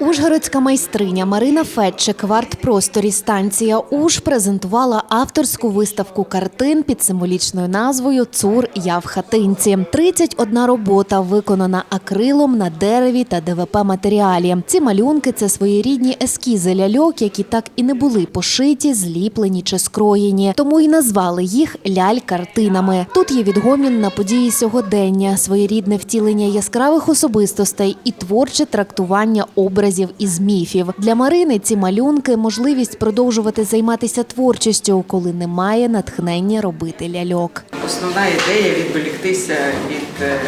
Ужгородська майстриня Марина Фетчик в арт-просторі станція Уж презентувала авторську виставку картин під символічною назвою Цур я в хатинці. 31 робота виконана акрилом на дереві та ДВП матеріалі. Ці малюнки це своєрідні ескізи ляльок, які так і не були пошиті, зліплені чи скроєні. Тому і назвали їх ляль-картинами. Тут є відгомін на події сьогодення, своєрідне втілення яскравих особистостей і творче трактування образів із міфів. Для Марини ці малюнки можливість продовжувати займатися творчістю, коли немає натхнення робити ляльок. Основна ідея відволіктися від е,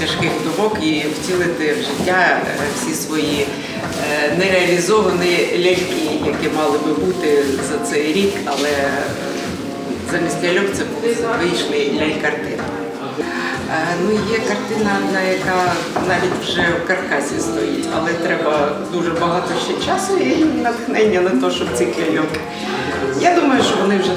тяжких думок і втілити в життя е, всі свої е, нереалізовані ляльки, які мали би бути за цей рік, але замість ляльок це вийшли ляль-картини. Ну, є картина одна, яка навіть вже в каркасі стоїть, але треба дуже багато ще часу і натхнення на те, щоб ці ляльок. Я думаю, що вони вже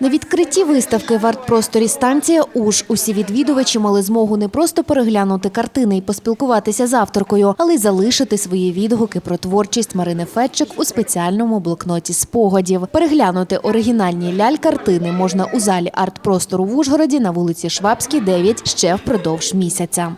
На відкритті виставки в арт-просторі станція Уж усі відвідувачі мали змогу не просто переглянути картини і поспілкуватися з авторкою, але й залишити свої відгуки про творчість Марини Фетчик у спеціальному блокноті спогадів. Переглянути оригінальні ляль-картини можна у залі арт-простору в Ужгороді на вулиці Швабській, 9 ще впродовж місяця.